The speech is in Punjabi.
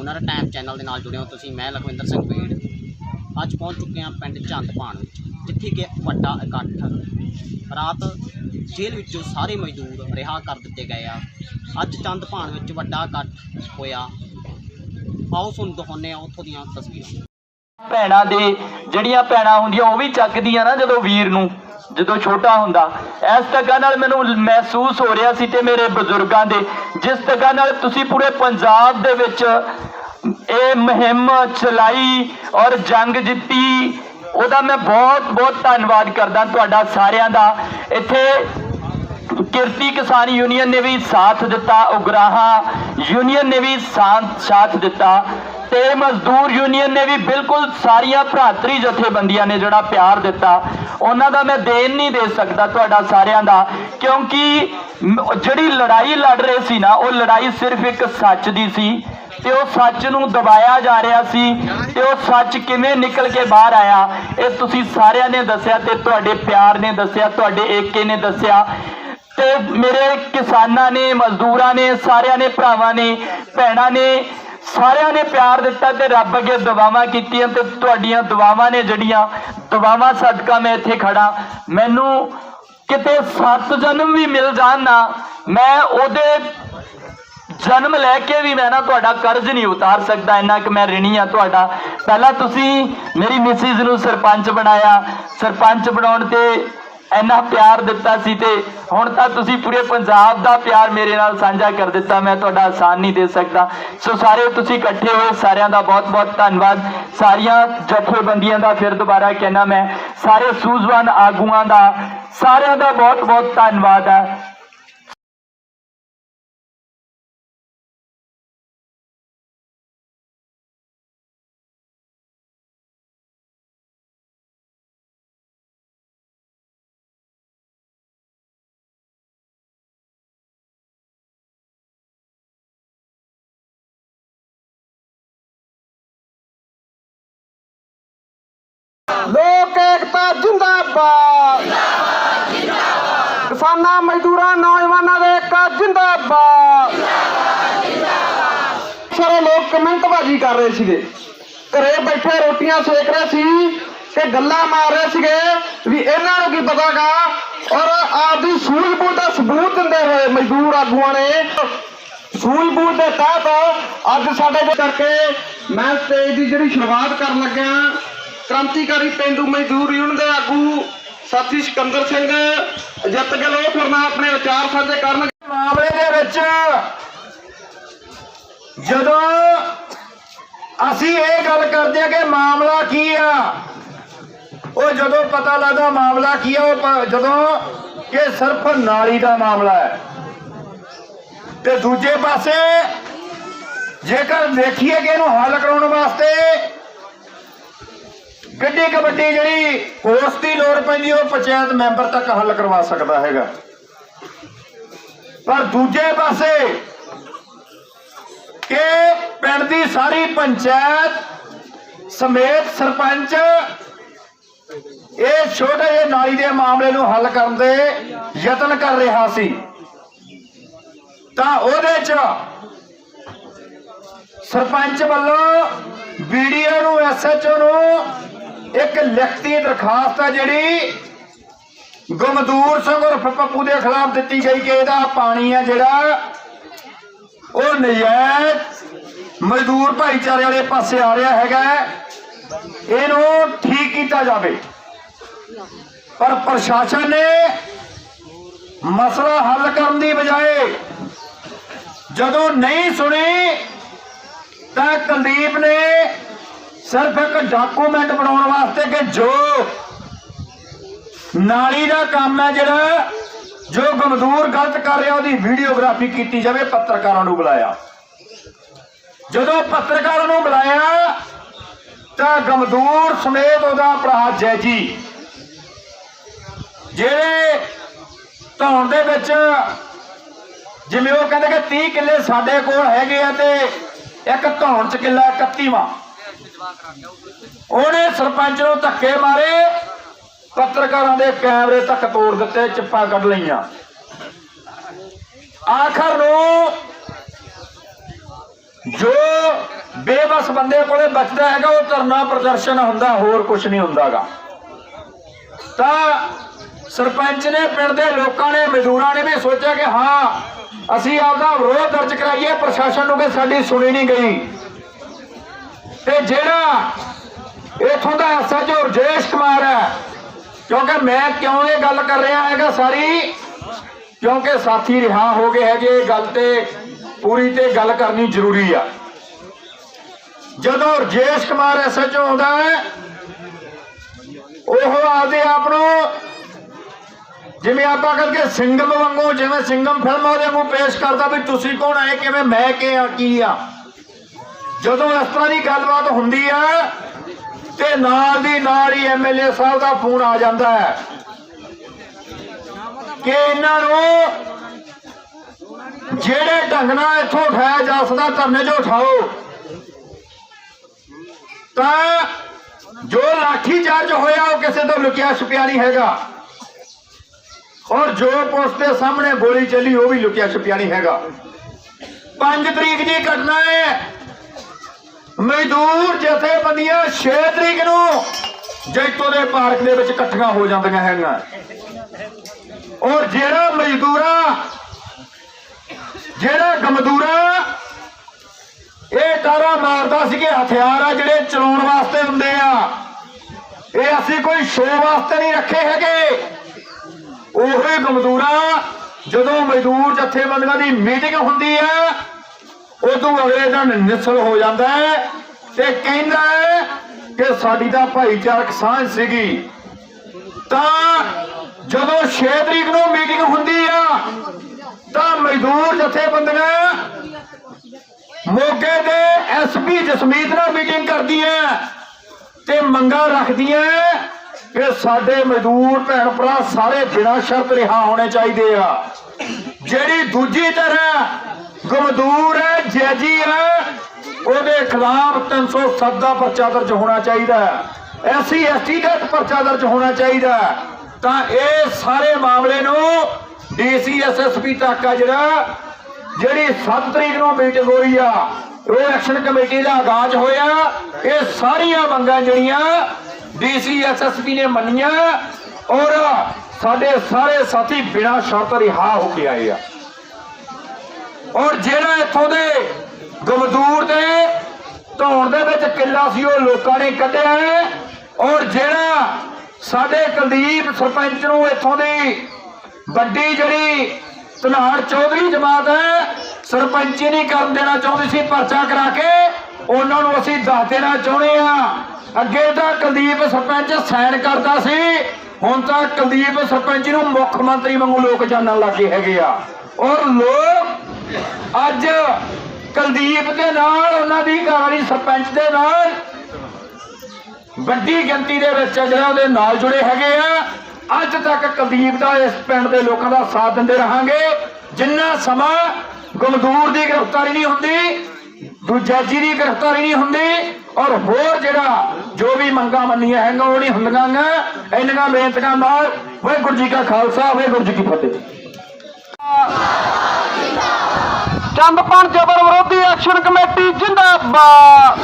ਹੁਨਰ ਟਾਈਮ ਚੈਨਲ ਦੇ ਨਾਲ ਜੁੜੇ ਹੋ ਤੁਸੀਂ, ਮੈਂ ਲਖਵਿੰਦਰ ਸਿੰਘ ਬੀੜ ਅੱਜ ਪਹੁੰਚ ਚੁੱਕੇ ਹਾਂ ਪਿੰਡ ਚੰਦਪਾਣ ਵਿੱਚ, ਜਿੱਥੇ ਕਿ ਵੱਡਾ ਇਕੱਠ ਰਾਤ ਜੇਲ੍ਹ ਵਿੱਚੋਂ ਸਾਰੇ ਮਜ਼ਦੂਰ ਰਿਹਾ ਕਰ ਦਿੱਤੇ ਗਏ ਆ। ਅੱਜ ਚੰਦਪਾਣ ਵਿੱਚ ਵੱਡਾ ਇਕੱਠ ਹੋਇਆ। ਆਓ ਸੁਣ ਦਿਖਾਉਂਦੇ ਆ ਉੱਥੋਂ ਦੀਆਂ ਤਸਵੀਰਾਂ। ਭੈਣਾਂ ਦੇ, ਜਿਹੜੀਆਂ ਭੈਣਾਂ ਹੁੰਦੀਆਂ, ਉਹ ਵੀ ਚੱਕਦੀਆਂ ਨਾ ਜਦੋਂ ਵੀਰ ਨੂੰ। ਜਦੋਂ ਛੋਟਾ ਹੁੰਦਾ, ਇਸ ਤੱਕਾਂ ਨਾਲ ਮੈਨੂੰ ਮਹਿਸੂਸ ਹੋ ਰਿਹਾ ਸੀ ਤੇ ਮੇਰੇ ਬਜ਼ੁਰਗਾਂ ਦੇ, ਜਿਸ ਤੱਕਾਂ ਨਾਲ ਤੁਸੀਂ ਪੂਰੇ ਪੰਜਾਬ ਦੇ ਵਿੱਚ ਇਹ ਮੁਹਿੰਮ ਚਲਾਈ ਔਰ ਜੰਗ ਜਿੱਤੀ, ਉਹਦਾ ਮੈਂ ਬਹੁਤ ਬਹੁਤ ਧੰਨਵਾਦ ਕਰਦਾ ਤੁਹਾਡਾ ਸਾਰਿਆਂ ਦਾ। ਇੱਥੇ ਕਿਰਤੀ ਕਿਸਾਨ ਯੂਨੀਅਨ ਨੇ ਵੀ ਸਾਥ ਦਿੱਤਾ, ਉਗਰਾਹਾ ਯੂਨੀਅਨ ਨੇ ਵੀ ਸਾਥ ਸਾਥ ਦਿੱਤਾ। ਤੇ ਮਜ਼ਦੂਰ ਯੂਨੀਅਨ ਨੇ ਵੀ ਬਿਲਕੁਲ ਸਾਰੀਆਂ ਭਰਾਤਰੀ ਜਥੇਬੰਦੀਆਂ ਨੇ ਜਿਹੜਾ ਪਿਆਰ ਦਿੱਤਾ, ਉਹਨਾਂ ਦਾ ਮੈਂ ਦੇਣ ਨਹੀਂ ਦੇ ਸਕਦਾ ਤੁਹਾਡਾ ਸਾਰਿਆਂ ਦਾ, ਕਿਉਂਕਿ ਜਿਹੜੀ ਲੜਾਈ ਲੜ ਰਹੇ ਸੀ ਨਾ, ਉਹ ਲੜਾਈ ਸਿਰਫ ਇੱਕ ਸੱਚ ਦੀ ਸੀ, ਤੇ ਉਹ ਸੱਚ ਨੂੰ ਦਬਾਇਆ ਜਾ ਰਿਹਾ ਸੀ, ਤੇ ਉਹ ਸੱਚ ਕਿਵੇਂ ਨਿਕਲ ਕੇ ਬਾਹਰ ਆਇਆ, ਇਹ ਤੁਸੀਂ ਸਾਰਿਆਂ ਨੇ ਦੱਸਿਆ ਤੇ ਤੁਹਾਡੇ ਪਿਆਰ ਨੇ ਦੱਸਿਆ, ਤੁਹਾਡੇ ਏਕੇ ਨੇ ਦੱਸਿਆ। ਤੇ ਮੇਰੇ ਕਿਸਾਨਾਂ ਨੇ, ਮਜ਼ਦੂਰਾਂ ਨੇ, ਸਾਰਿਆਂ ਨੇ, ਭਰਾਵਾਂ ਨੇ, ਭੈਣਾਂ ਨੇ ਸਾਰਿਆਂ ਨੇ ਪਿਆਰ ਦਿੱਤਾ ਤੇ ਰੱਬ ਅੱਗੇ ਦੁਆਵਾਂ ਕੀਤੀਆਂ ਤੇ ਤੁਹਾਡੀਆਂ ਦੁਆਵਾਂ ਨੇ ਜਿਹੜੀਆਂ ਦੁਆਵਾਂ ਸਦਕਾ ਮੈਂ ਇੱਥੇ ਖੜਾ। ਮੈਨੂੰ ਕਿਤੇ ਸੱਤ ਜਨਮ ਵੀ ਮਿਲ ਜਾਣ ਨਾ, ਮੈਂ ਉਹਦੇ ਜਨਮ ਲੈ ਕੇ ਵੀ ਮੈਂ ਨਾ ਤੁਹਾਡਾ ਕਰਜ਼ ਨਹੀਂ ਉਤਾਰ ਸਕਦਾ, ਇੰਨਾ ਕਿ ਮੈਂ ਰਿਣੀ ਆ ਤੁਹਾਡਾ। ਪਹਿਲਾਂ ਤੁਸੀਂ ਮੇਰੀ ਮਿਸਿਸ ਨੂੰ ਸਰਪੰਚ ਬਣਾਇਆ। ਸਰਪੰਚ ਬਣਾਉਣ ਤੇ ਇੰਨਾ ਪਿਆਰ ਦਿੱਤਾ ਸੀ ਤੇ ਹੁਣ ਤਾਂ ਤੁਸੀਂ ਪੂਰੇ ਪੰਜਾਬ ਦਾ ਪਿਆਰ ਮੇਰੇ ਨਾਲ ਸਾਂਝਾ ਕਰ ਦਿੱਤਾ, ਮੈਂ ਤੁਹਾਡਾ ਆਸਾਨ ਨਹੀਂ ਦੇ ਸਕਦਾ। ਸੋ ਸਾਰੇ ਤੁਸੀਂ ਇਕੱਠੇ ਹੋਏ, ਸਾਰਿਆਂ ਦਾ ਬਹੁਤ ਬਹੁਤ ਧੰਨਵਾਦ। ਸਾਰੀਆਂ ਜਥੇਬੰਦੀਆਂ ਦਾ ਫਿਰ ਦੁਬਾਰਾ ਕਹਿਣਾ ਮੈਂ, ਸਾਰੇ ਸੂਝਵਾਨ ਆਗੂਆਂ ਦਾ, ਸਾਰਿਆਂ ਦਾ ਬਹੁਤ ਬਹੁਤ ਧੰਨਵਾਦ ਹੈ। ਲੋਕ ਏਕਤਾ ਜਿੰਦਾਬਾਦ। ਕਿਸਾਨਾਂ, ਮਜ਼ਦੂਰਾਂ, ਨੌਜਵਾਨਾਂ ਦੇ ਏਕਤਾ ਜਿੰਦਾਬਾਦ। ਸਾਰੇ ਲੋਕ ਕਮੈਂਟ ਕਰ ਰਹੇ ਸੀਗੇ। ਘਰੇ ਬੈਠੇ ਰੋਟੀਆਂ ਸੇਕ ਰਹੇ ਸੀ ਤੇ ਗੱਲਾਂ ਮਾਰ ਰਹੇ ਸੀਗੇ ਵੀ ਇਹਨਾਂ ਨੂੰ ਕੀ ਪਤਾਗਾ? ਔਰ ਆਪਦੀ ਸੂਝ-ਬੂਝ ਦਾ ਸਬੂਤ ਦਿੰਦੇ ਹੋਏ ਮਜ਼ਦੂਰ ਆਗੂਆਂ ਨੇ ਸੂਝ-ਬੂਝ ਦੇ ਤਹਿਤ ਅੱਜ ਸਾਡੇ ਕਰਕੇ ਮੈਂ ਸਟੇਜ ਦੀ ਜਿਹੜੀ ਸ਼ੁਰੂਆਤ ਕਰਨ ਲੱਗਿਆ ਕ੍ਰਾਂਤੀਕਾਰੀ ਪਿੰਡੂ ਮਜ਼ਦੂਰ ਯੂਨੀਅਨ ਦੇ ਆਗੂ ਸਾਥੀ ਸਿਕੰਦਰ ਸਿੰਘ, ਜਿੱਤ ਕੇ ਲੋਕ ਕਰਨਾ ਆਪਣੇ ਵਿਚਾਰ ਸਾਂਝੇ ਕਰਨ। ਮਾਮਲੇ ਦੇ ਵਿੱਚ ਜਦੋਂ ਅਸੀਂ ਇਹ ਗੱਲ ਕਰਦੇ ਆ ਕਿ ਮਾਮਲਾ ਕੀ ਆ, ਉਹ ਜਦੋਂ ਪਤਾ ਲੱਗਦਾ ਮਾਮਲਾ ਕੀ ਆ, ਉਹ ਜਦੋਂ ਕਿ ਸਿਰਫ ਨਾਲੀ ਦਾ ਮਾਮਲਾ ਹੈ। ਤੇ ਦੂਜੇ ਪਾਸੇ ਜੇਕਰ ਦੇਖੀਏ ਕਿ ਇਹਨੂੰ ਹੱਲ ਕਰਾਉਣ ਵਾਸਤੇ ਗੱਡੀ ਕਬੱਡੀ ਜਿਹੜੀ ਫੋਰਸ ਦੀ ਲੋੜ ਪੈਂਦੀ ਉਹ ਪੰਚਾਇਤ ਮੈਂਬਰ ਤੱਕ ਹੱਲ ਕਰਵਾ ਸਕਦਾ ਹੈਗਾ। ਪਰ ਦੂਜੇ ਪਾਸੇ ਕਿ ਪਿੰਡ ਦੀ ਸਾਰੀ ਪੰਚਾਇਤ ਸਮੇਤ ਸਰਪੰਚ, ਇਹ ਛੋਟੇ ਜਿਹੇ ਨਾਲੀ ਦੇ ਮਾਮਲੇ ਨੂੰ ਹੱਲ ਕਰਨ ਦੇ ਯਤਨ ਕਰ ਰਿਹਾ ਸੀ। ਤਾਂ ਉਹਦੇ ਚ ਸਰਪੰਚ ਵੱਲੋਂ ਵੀਡੀਓ ਨੂੰ ਐਸਐਚਓ ਨੂੰ ਇੱਕ ਲਿਖਤੀ ਦਰਖਾਸਤ ਹੈ ਜਿਹੜੀ ਗੁਮਦੂਰ ਸਿੰਘ ਉਰਫ ਪੱਪੂ ਦੇ ਖਿਲਾਫ ਦਿੱਤੀ ਗਈ ਕਿ ਇਹਦਾ ਪਾਣੀ ਹੈ ਜਿਹੜਾ, ਉਹ ਨਜਾਇਜ਼ ਮਜ਼ਦੂਰ ਭਾਈਚਾਰੇ ਵਾਲੇ ਪਾਸੇ ਆ ਰਿਹਾ ਹੈਗਾ। ਇਹਨੂੰ ਠੀਕ ਕੀਤਾ ਜਾਵੇ। ਪਰ ਪ੍ਰਸ਼ਾਸਨ ਨੇ ਮਸਲਾ ਹੱਲ ਕਰਨ ਦੀ ਬਜਾਏ ਜਦੋਂ ਨਹੀਂ ਸੁਣੀ, ਤਾਂ ਕੁਲਦੀਪ ਨੇ ਸਿਰਫ ਇੱਕ ਡਾਕੂਮੈਂਟ ਬਣਾਉਣ ਵਾਸਤੇ ਕਿ ਜੋ ਨਾਲੀ ਦਾ ਕੰਮ ਹੈ ਜਿਹੜਾ, ਜੋ ਗਮਦੂਰ ਗਲਤ ਕਰ ਰਿਹਾ, ਉਹਦੀ ਵੀਡੀਓਗ੍ਰਾਫੀ ਕੀਤੀ ਜਾਵੇ, ਪੱਤਰਕਾਰਾਂ ਨੂੰ ਬੁਲਾਇਆ। ਜਦੋਂ ਪੱਤਰਕਾਰਾਂ ਨੂੰ ਬੁਲਾਇਆ, ਤਾਂ ਗਮਦੂਰ ਸਮੇਤ ਉਹਦਾ ਭਰਾ ਜੈਜੀ, ਜਿਹੜੇ ਧੌਣ ਦੇ ਵਿੱਚ ਜਿਵੇਂ ਉਹ ਕਹਿੰਦੇ ਕਿ 30 ਕਿੱਲੇ ਸਾਡੇ ਕੋਲ ਹੈਗੇ ਆ ਤੇ ਇੱਕ ਧੌਣ ਚ ਕਿੱਲਾ 31ਵਾਂ ਉਹਨੇ ਸਰਪੰਚ ਨੂੰ ਧੱਕੇ ਮਾਰੇ, ਪੱਤਰਕਾਰਾਂ ਦੇ ਕੈਮਰੇ ਤੱਕ ਤੋੜ ਦਿੱਤੇ, ਚਿੱਪਾਂ ਕੱਢ ਲਈਆਂ। ਆਖਰ ਨੂੰ ਜੋ ਬੇਬਸ ਬੰਦੇ ਕੋਲੇ ਬਚਦਾ ਹੈਗਾ, ਉਹ ਧਰਨਾ ਪ੍ਰਦਰਸ਼ਨ ਹੁੰਦਾ, ਹੋਰ ਕੁਝ ਨਹੀਂ ਹੁੰਦਾਗਾ। ਤਾਂ ਸਰਪੰਚ ਨੇ ਪਿੰਡ ਦੇ ਲੋਕਾਂ ਨੇ, ਮਜ਼ਦੂਰਾਂ ਨੇ ਵੀ ਸੋਚਿਆ ਕਿ ਹਾਂ, ਅਸੀਂ ਆਪਦਾ ਵਿਰੋਧ ਦਰਜ ਕਰਾਈਏ, ਪ੍ਰਸ਼ਾਸਨ ਨੂੰ ਕਿ ਸਾਡੀ ਸੁਣੀ ਨਹੀਂ ਗਈ। ਤੇ ਜਿਹੜਾ ਇਥੋਂ ਦਾ ਐਸਐਚਓ ਰਜੇਸ਼ ਕੁਮਾਰ ਹੈ, ਕਿਉਂਕਿ ਮੈਂ ਕਿਉਂ ਇਹ ਗੱਲ ਕਰ ਰਿਹਾ ਹੈਗਾ ਸਾਰੀ? ਕਿਉਂਕਿ ਸਾਥੀ ਰਿਹਾ ਹੋ ਗਏ ਹੈਗੇ, ਇਹ ਗੱਲ ਤੇ ਪੂਰੀ ਤੇ ਗੱਲ ਕਰਨੀ ਜ਼ਰੂਰੀ ਆ। ਜਦੋਂ ਰਜੇਸ਼ ਕੁਮਾਰ ਐਸਐਚਓ ਆਉਂਦਾ ਹੈ, ਉਹ ਆਪਦੇ ਆਪ ਨੂੰ ਜਿਵੇਂ ਆਪਾਂ ਕਰਕੇ ਸਿੰਗਮ ਵਾਂਗੂ, ਜਿਵੇਂ ਸਿੰਗਮ ਫਿਲਮਾਂ ਦੇ ਵਾਂਗੂ ਪੇਸ਼ ਕਰਦਾ ਵੀ ਤੁਸੀਂ ਕੌਣ ਆਏ ਕਿਵੇਂ, ਮੈਂ ਕਿ ਆ ਕੀ ਆ? ਜਦੋਂ ਇਸ ਤਰ੍ਹਾਂ ਦੀ ਗੱਲਬਾਤ ਹੁੰਦੀ ਆ, ਤੇ ਨਾਲ ਦੀ ਨਾਲ ਹੀ ਐਮਐਲਏ ਸਾਹਿਬ ਦਾ ਫੋਨ ਆ ਜਾਂਦਾ ਹੈ ਕਿ ਇਹਨਾਂ ਨੂੰ ਜਿਹੜੇ ਢੰਗ ਨਾਲ ਇੱਥੋਂ ਉਠਾਇਆ ਜਾ ਸਕਦਾ, ਧਰਨੇ 'ਚੋਂ ਉਠਾਓ। ਤਾਂ ਜੋ ਲਾਠੀ ਚਾਰਜ ਹੋਇਆ, ਉਹ ਕਿਸੇ ਤੋਂ ਲੁਕਿਆ ਛੁਪਿਆ ਨਹੀਂ ਹੈਗਾ। ਔਰ ਜੋ ਪੁਲਿਸ ਦੇ ਸਾਹਮਣੇ ਗੋਲੀ ਚੱਲੀ, ਉਹ ਵੀ ਲੁਕਿਆ ਛੁਪਿਆ ਨਹੀਂ ਹੈਗਾ। 5 ਤਰੀਕ ਦੀ ਘਟਨਾ ਹੈ। ਮਜ਼ਦੂਰ ਜਥੇਬੰਦੀਆਂ 6 ਤਰੀਕ ਨੂੰ ਜੈਤੋ ਦੇ ਪਾਰਕ ਦੇ ਵਿੱਚ ਇਕੱਠੀਆਂ ਹੋ ਜਾਂਦੀਆਂ ਹੈਗੀਆਂ। ਔਰ ਜਿਹੜਾ ਮਜ਼ਦੂਰਾ, ਜਿਹੜਾ ਗਮਦੂਰਾ, ਇਹ ਤਾਰਾ ਮਾਰਦਾ ਸੀ ਕਿ ਹਥਿਆਰ ਆ ਜਿਹੜੇ ਚਲਾਉਣ ਵਾਸਤੇ ਹੁੰਦੇ ਆ। ਇਹ ਅਸੀਂ ਕੋਈ ਸ਼ੋਅ ਵਾਸਤੇ ਨਹੀਂ ਰੱਖੇ ਹੈਗੇ। ਉਹੀ ਗਮਦੂਰਾ ਜਦੋਂ ਮਜ਼ਦੂਰ ਜਥੇਬੰਦੀਆਂ ਦੀ ਮੀਟਿੰਗ ਹੁੰਦੀ ਹੈ ਉਦੋਂ ਅਗਲੇ ਦਿਨ ਨਿਸਲ ਹੋ ਜਾਂਦਾ ਹੈ ਤੇ ਕਹਿੰਦਾ ਹੈ ਕਿ ਸਾਡੀ ਤਾਂ ਭਾਈਚਾਰਕ ਸਾਂਝ ਸੀਗੀ। ਤਾਂ ਜਦੋਂ 6 ਤਰੀਕ ਨੂੰ ਮੀਟਿੰਗ ਹੁੰਦੀ ਆ, ਤਾਂ ਮਜ਼ਦੂਰ ਜਥੇਬੰਦੀਆਂ ਮੋਗੇ ਦੇ ਐਸਪੀ ਜਸਮੀਤ ਨਾਲ ਮੀਟਿੰਗ ਕਰਦੀਆਂ ਤੇ ਮੰਗਾਂ ਰੱਖਦੀਆਂ ਕਿ ਸਾਡੇ ਮਜ਼ਦੂਰ ਭੈਣ ਭਰਾ ਸਾਰੇ ਬਿਨਾਂ ਸ਼ਰਤ ਰਿਹਾ ਹੋਣੇ ਚਾਹੀਦੇ ਆ। ਜਿਹੜੀ ਦੂਜੀ ਤਰ੍ਹਾਂ ਗਮਦੂਰ ਹੈ ਜੈਜੀ ਹੈ। ਉਹਦੇ ਖਿਲਾਫ 307 ਦਾ ਪਰਚਾ ਦਰਜ ਹੋਣਾ ਚਾਹੀਦਾ ਹੈ। ਐਸਸੀ, ਐਸਟੀ ਦਾ ਪਰਚਾ ਦਰਜ ਹੋਣਾ ਚਾਹੀਦਾ ਤਾਂ ਇਹ ਸਾਰੇ ਮਾਮਲੇ ਨੂੰ ਡੀਸੀ ਐਸਐਸਪੀ ਤੱਕ ਆ ਜਿਹੜਾ, ਜਿਹੜੀ 7 ਤਰੀਕ ਨੂੰ ਮੀਟਿੰਗ ਹੋਈ ਆ, ਉਹ ਐਕਸ਼ਨ ਕਮੇਟੀ ਦਾ ਆਗਾਜ਼ ਹੋਇਆ। ਇਹ ਸਾਰੀਆਂ ਮੰਗਾਂ ਜਿਹੜੀਆਂ ਡੀਸੀ ਐਸਐਸਪੀ ਨੇ ਮੰਨੀਆਂ ਔਰ ਸਾਡੇ ਸਾਰੇ ਸਾਥੀ ਬਿਨਾਂ ਸ਼ਰਤ ਰਿਹਾ ਹੋ ਕੇ ਆਏ ਆ। ਔਰ ਜਿਹੜਾ ਇੱਥੋਂ ਦੇ ਗਮਦੂਰ ਦੇ ਧੌਣ ਦੇ ਵਿੱਚ ਕਿੱਲਾ ਸੀ, ਉਹ ਲੋਕਾਂ ਨੇ ਕੱਢਿਆ ਹੈ। ਔਰ ਜਿਹੜਾ ਸਾਡੇ ਕੁਲਦੀਪ ਸਰਪੰਚ ਨੂੰ ਇੱਥੋਂ ਦੀ ਵੱਡੀ ਜਿਹੜੀ ਧਨਾੜ ਚੌਧਰੀ ਜਮਾਤ ਹੈ, ਸਰਪੰਚੀ ਨਹੀਂ ਕਰਨ ਦੇਣਾ ਚਾਹੁੰਦੀ ਸੀ, ਪਰਚਾ ਕਰਾ ਕੇ ਉਹਨਾਂ ਨੂੰ ਅਸੀਂ ਦੱਸ ਦੇਣਾ ਚਾਹੁੰਦੇ ਆ ਅੱਗੇ ਤਾਂ ਕੁਲਦੀਪ ਸਰਪੰਚ ਸਾਈਨ ਕਰਦਾ ਸੀ, ਹੁਣ ਤਾਂ ਕੁਲਦੀਪ ਸਰਪੰਚ ਨੂੰ ਮੁੱਖ ਮੰਤਰੀ ਵਾਂਗੂ ਲੋਕ ਜਾਣਨ ਲੱਗੇ ਹੈਗੇ ਆ। ਔਰ ਲੋਕ ਅੱਜ ਕੁਲਦੀਪ ਦੇ ਨਾਲ, ਉਹਨਾਂ ਦੀ ਘਰਵਾਲੀ ਸਰਪੰਚ ਦੇ ਨਾਲ। ਵੱਡੀ ਗਿਣਤੀ ਦੇ ਵਿੱਚ ਜਿਹੜਾ ਉਹਦੇ ਨਾਲ ਜੁੜੇ ਹੈਗੇ ਆ। ਅੱਜ ਤੱਕ ਕੁਲਦੀਪ ਦਾ ਇਸ ਪਿੰਡ ਦੇ ਲੋਕਾਂ ਦਾ ਸਾਥ ਦਿੰਦੇ ਰਹਾਂਗੇ। ਜਿੰਨਾ ਸਮਾਂ ਗੁਮਦੂਰ ਦੀ ਗ੍ਰਿਫਤਾਰੀ ਨਹੀਂ ਹੁੰਦੀ, ਦੂਜਾ ਜੀ ਦੀ ਗ੍ਰਿਫਤਾਰੀ ਨਹੀਂ ਹੁੰਦੀ, ਔਰ ਹੋਰ ਜਿਹੜਾ ਜੋ ਵੀ ਮੰਗਾਂ ਮੰਨੀਆਂ ਹੈਗਾ ਉਹ ਨਹੀਂ ਹੁੰਦੀਆਂ ਗਾ। ਇੰਨੀਆਂ ਬੇਨਤੀਆਂ ਨਾਲ ਵਾਹਿਗੁਰੂ ਜੀ ਕਾ ਖਾਲਸਾ, ਵਾਹਿਗੁਰੂ ਜੀ ਕੀ ਫਤਿਹ। ਚੰਦਪਾਨ ਜਬਰ ਵਿਰੋਧੀ ਐਕਸ਼ਨ ਕਮੇਟੀ ਜਿੰਦਾਬਾਦ।